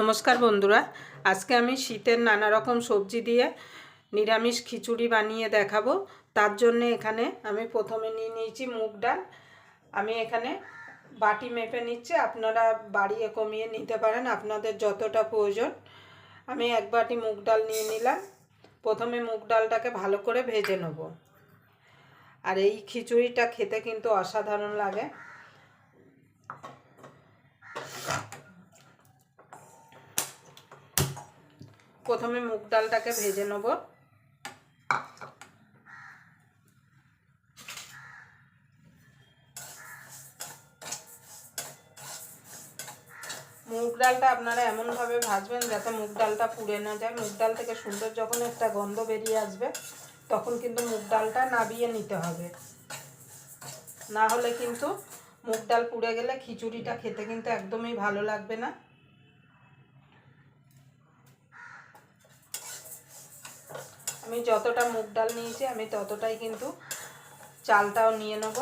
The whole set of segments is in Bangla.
নমস্কার বন্ধুরা। আজকে আমি শীতের নানা রকম সবজি দিয়ে নিরামিষ খিচুড়ি বানিয়ে দেখাবো। তার জন্য এখানে আমি প্রথমে নিয়ে নিয়েছি মুগ ডাল। আমি এখানে বাটি মেপে নিচ্ছি। আপনারা বাড়িয়ে কমিয়ে নিতে পারেন। আপনাদের যতটা প্রয়োজন। আমি এক বাটি মুগ ডাল নিয়ে নিলাম। প্রথমে মুগ ডালটাকে ভালো করে ভেজে নেব। আর এই খিচুড়িটা খেতে কিন্তু অসাধারণ লাগে। প্রথমে মুগ ডালটাকে ভেজে নেব। মুগ ডালটা আপনারা এমনভাবে ভাজবেন যাতে মুগ ডালটা পুড়ে না যায়। মুগ ডাল থেকে সুন্দর যখন একটা গন্ধ বেরিয়ে আসবে, তখন কিন্তু মুগ ডালটা নাবিয়ে নিতে হবে। না হলে কিন্তু মুগ ডাল পুড়ে গেলে খিচুড়িটা খেতে কিন্তু একদমই ভালো লাগবে না। আমি যতটা মুগ ডাল নিয়েছি, আমি ততটাই কিন্তু চালটাও নিয়ে নেব।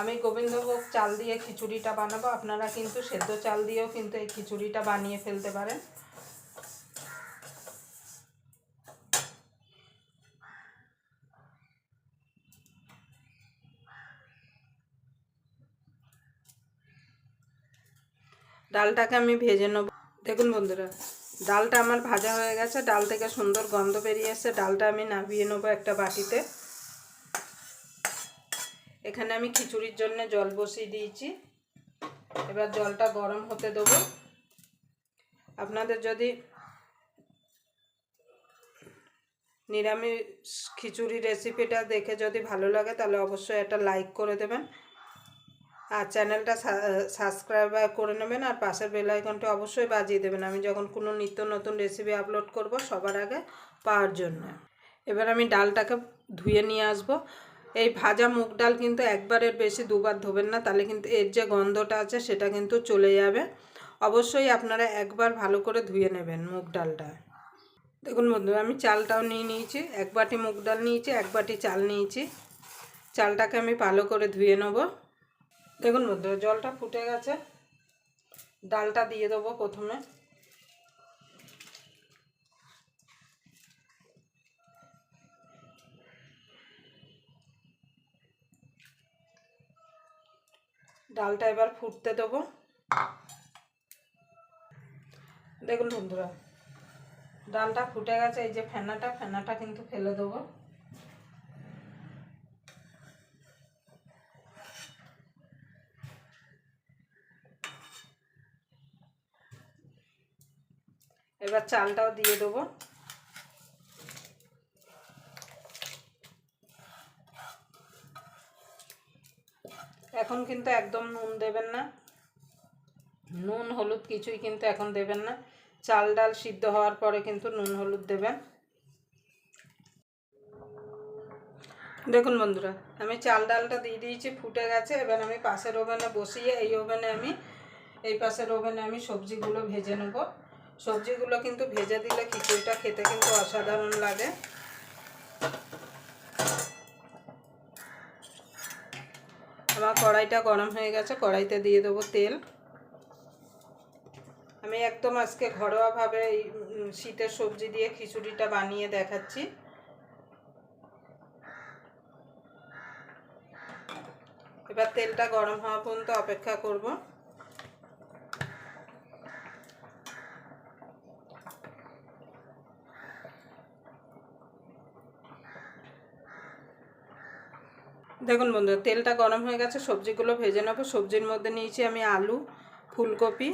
আমি গোবিন্দভোগ চাল দিয়ে খিচুড়িটা বানাবো। আপনারা কিন্তু সেদ্ধ চাল দিয়েও কিন্তু এই খিচুড়িটা বানিয়ে ফেলতে পারেন। ডালটাকে আমি ভেজে নেব। দেখুন বন্ধুরা ডালটা আমার ভাজা হয়ে গেছে। ডাল থেকে সুন্দর গন্ধ বেরিয়ে এসছে। ডালটা আমি নামিয়ে নেব একটা বাটিতে। এখানে আমি খিচুড়ির জন্য জল বসিয়ে দিয়েছি। এবার জলটা গরম হতে দেবো। আপনাদের যদি নিরামিষ খিচুড়ি রেসিপিটা দেখে যদি ভালো লাগে, তাহলে অবশ্যই একটা লাইক করে দেবেন। আর চ্যানেলটা সাবস্ক্রাইব করে নেবেন আর পাশের বেল আইকনটা অবশ্যই বাজিয়ে দেবেন। আমি যখন কোনো নিত্য নতুন রেসিপি আপলোড করব সবার আগে পাওয়ার জন্য। এবার আমি ডালটাকে ধুয়ে নিয়ে আসব। এই ভাজা মুগ ডাল কিন্তু একবারের বেশি দুবার ধোবেন না, তাহলে কিন্তু এর যে গন্ধটা আছে সেটা কিন্তু চলে যাবে। অবশ্যই আপনারা একবার ভালো করে ধুয়ে নেবেন মুগ ডালটা। দেখুন বন্ধুরা, আমি চালটাও নিয়ে নিয়েছি। এক বাটি মুগ ডাল নিয়েছি, এক বাটি চাল নিয়েছি। চালটাকে আমি ভালো করে ধুয়ে নেব। দেখুন বন্ধুরা জলটা ফুটে গেছে। ডালটা দিয়ে দেবো প্রথমে। ডালটা এবার ফুটতে দেবো। দেখুন বন্ধুরা, ডালটা ফুটে গেছে, এই যে ফেনাটা ফেনাটা কিন্তু ফেলে দেবো। এবার চালটাও দিয়ে দেবো। এখন কিন্তু একদম নুন দেবেন না। নুন, হলুদ কিছুই কিন্তু এখন দেবেন না। চাল ডাল সিদ্ধ হওয়ার পরে কিন্তু নুন, হলুদ দেবেন। দেখুন বন্ধুরা, আমি চাল ডালটা দিয়ে দিয়েছি, ফুটে গেছে। এবার আমি পাশের ওভেনে বসিয়ে এই ওভেনে আমি, এই পাশের ওভেনে আমি সবজিগুলো ভেজে নেব। সবজিগুলো কিন্তু ভেজে দিলে খিচুড়িটা খেতে কিন্তু অসাধারণ লাগে। আমার কড়াইটা গরম হয়ে গেছে, কড়াইতে দিয়ে দেবো তেল। আমি একদম আজকে ঘরোয়াভাবে এই শীতের সবজি দিয়ে খিচুড়িটা বানিয়ে দেখাচ্ছি। এবার তেলটা গরম হওয়া পর্যন্ত অপেক্ষা করব। দেখুন বন্ধুরা তেলটা গরম হয়ে গেছে, সবজিগুলো ভেজে নেব। সবজির মধ্যে নিয়েছি আমি আলু, ফুলকপি,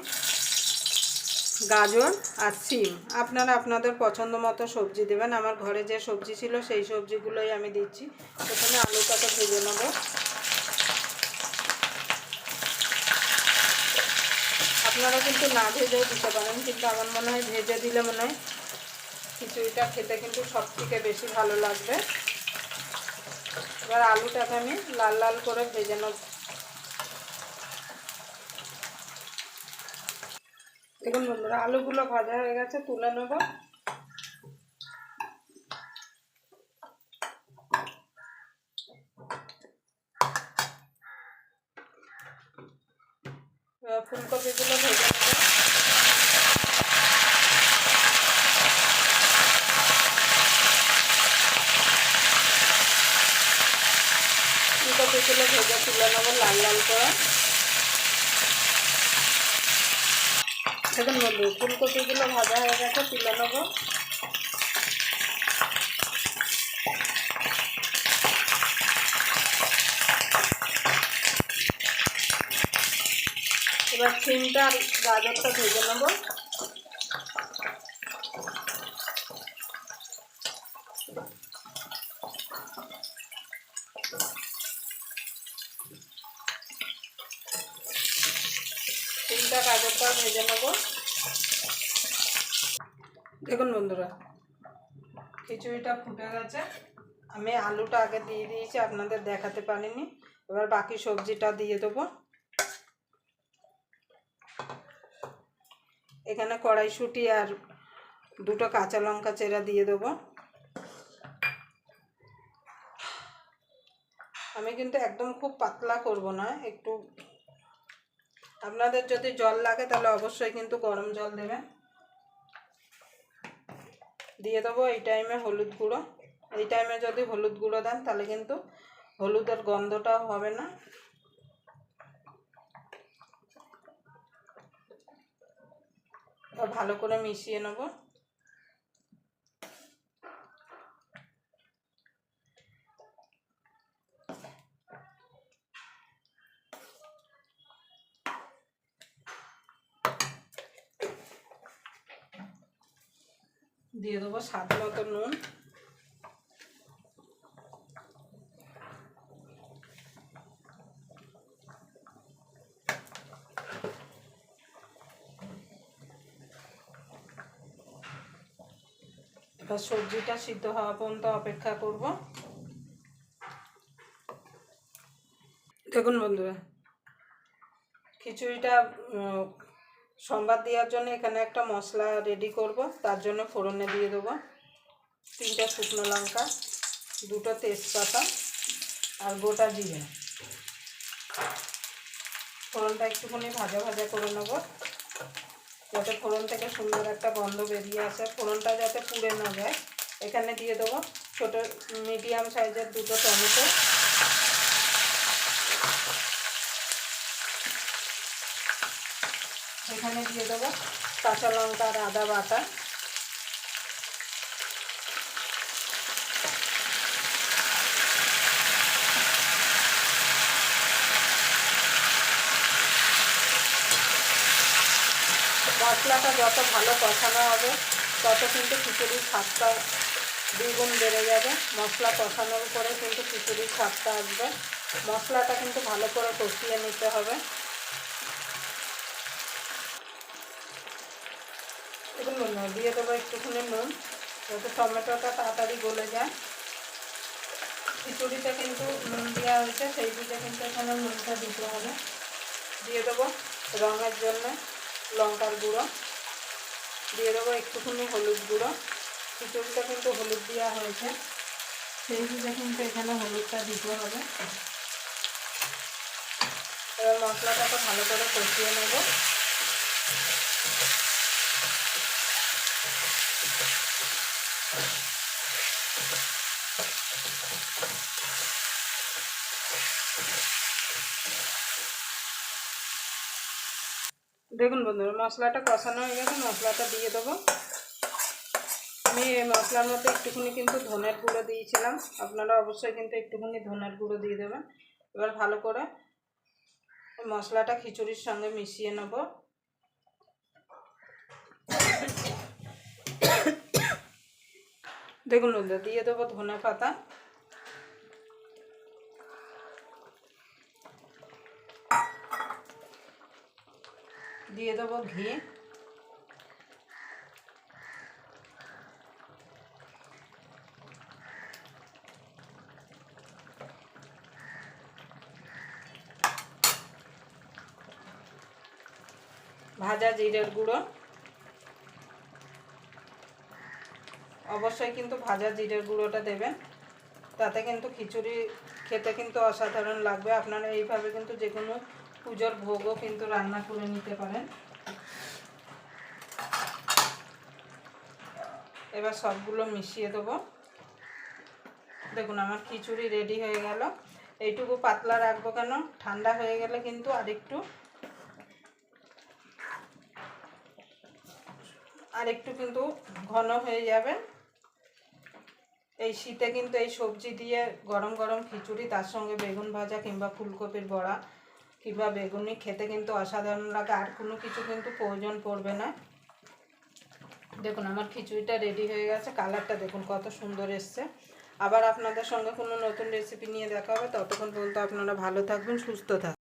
গাজর আর সিম। আপনারা আপনাদের পছন্দ মতো সবজি দেবেন। আমার ঘরে যে সবজি ছিল সেই সবজিগুলোই আমি দিচ্ছি। প্রথমে আলুটাকে ভেজে নেব। আপনারা কিন্তু না ভেজেও দিতে পারেন, কিন্তু আমার মনে হয় ভেজে দিলে মনে হয় খিচুড়িটা খেতে কিন্তু সব থেকে বেশি ভালো লাগবে। এবার আলুটাকে আমি লাল লাল করে ভেজে নেব। দেখুন বন্ধুরা, আলুগুলো ভাজা হয়ে গেছে, তুলে নেব। তুলে নেব লাল লাল করে। দেখুন বন্ধু, ফুলকপিগুলো ভাজা হয়ে গেছে, তুলে নেব। এবার সিমটা আর গাজরটা ভেজে নেব। সিমটা গাজরটা ভেজে নেব। দেখুন বন্ধুরা, খিচুড়িটা ফুটে গেছে। আমি আলুটা আগে দিয়ে দিয়েছি, আপনাদের দেখাতে পারিনি। এবার বাকি সবজিটা দিয়ে দেবো। এখানে কড়াইশুঁটি আর দুটো কাঁচা লঙ্কা চেরা দিয়ে দেবো। আমি কিন্তু একদম খুব পাতলা করব না, একটু আপনাদের যদি জল লাগে তাহলে অবশ্যই কিন্তু গরম জল দেবেন। দিয়ে দেবো এই টাইমে হলুদ গুঁড়ো। এই টাইমে যদি হলুদ গুঁড়ো দেন তাহলে কিন্তু হলুদের গন্ধটাও হবে না। ভালো করে মিশিয়ে নেব। দিয়ে দেবো স্বাদ মতো নুন। এবার সবজিটা সিদ্ধ হওয়া পর্যন্ত অপেক্ষা করব। দেখুন বন্ধুরা, খিচুড়িটা সম্বাদ দেওয়ার জন্য এখানে একটা মশলা রেডি করব। তার জন্য ফোড়নে দিয়ে দেবো। তিনটা শুকনো লঙ্কা, দুটো তেজপাতা আর গোটা জিরে। ফোড়নটা একটুখানি ভাজা ভাজা করে নেব। যাতে ফোড়ন থেকে সুন্দর একটা গন্ধ বেরিয়ে আসে। ফোড়নটা যাতে পুড়ে না যায়, এখানে দিয়ে দেবো ছোটো, মিডিয়াম সাইজের দুটো টমেটো। এখানে দিয়ে দেবো কাঁচা লঙ্কা আর আদা বাটা। মশলাটা যত ভালো কষানো হবে, তত কিন্তু খিচুড়ির স্বাদটা দ্বিগুণ বেড়ে যাবে। মশলা কষানোর পরে কিন্তু খিচুড়ির স্বাদটা আসবে। মশলাটা কিন্তু ভালো করে কষিয়ে নিতে হবে। দেখুন বন্ধু দিয়ে দেবো একটুখানি নুন, যাতে টমেটোটা তাড়াতাড়ি গলে যায়। খিচুড়িতে কিন্তু নুন দেওয়া হয়েছে, সেই দিকে কিন্তু এখানে নুনটা দিতে হবে। দিয়ে দেবো রঙের জন্য লঙ্কার গুঁড়ো। দিয়ে দেবো একটুখানি হলুদ গুঁড়ো। খিচুড়িটা কিন্তু হলুদ দেওয়া হয়েছে, সেই দিকে কিন্তু এখানে হলুদটা দিতে হবে। এবার মশলাটাকে ভালো করে কষিয়ে নেব। দেখুন বন্ধুরা, মশলাটা কষানো হয়ে গেছে, মশলাটা দিয়ে দেবো। আমি এই মশলার মধ্যে একটুখানি কিন্তু ধনের গুঁড়ো দিয়েছিলাম। আপনারা অবশ্যই কিন্তু একটুখানি ধনের গুঁড়ো দিয়ে দেবেন। এবার ভালো করে মশলাটা খিচুড়ির সঙ্গে মিশিয়ে নেব। দেখুন দিয়ে দেবো ধনে পাতা। দিয়ে দেবো ঘি। ভাজা জিরের গুঁড়ো। অবশ্যই কিন্তু ভাজা জিরের গুঁড়োটা দেবেন। তাতে কিন্তু খিচুড়ি খেতে কিন্তু অসাধারণ লাগবে। আপনারা এইভাবে কিন্তু যে কোনো পুজোর ভোগও কিন্তু রান্না করে নিতে পারেন। এবার সবগুলো মিশিয়ে দেবো। দেখুন, আমার খিচুড়ি রেডি হয়ে গেল। এইটুকু পাতলা রাখব কেন? ঠান্ডা হয়ে গেলে কিন্তু আরেকটু আরেকটু কিন্তু ঘন হয়ে যাবে। এই শীতে কিন্তু এই সবজি দিয়ে গরম গরম খিচুড়ি, তার সঙ্গে বেগুন ভাজা কিংবা ফুলকপির বড়া কিংবা বেগুনি খেতে কিন্তু অসাধারণ লাগে, আর কোনো কিছু কিন্তু প্রয়োজন পড়বে না। দেখুন, আমার খিচুড়িটা রেডি হয়ে গেছে কালারটা দেখুন কত সুন্দর এসছে। আবার আপনাদের সঙ্গে কোনো নতুন রেসিপি নিয়ে দেখা হবে, ততক্ষণ পর্যন্ত আপনারা ভালো থাকবেন, সুস্থ থাকবেন।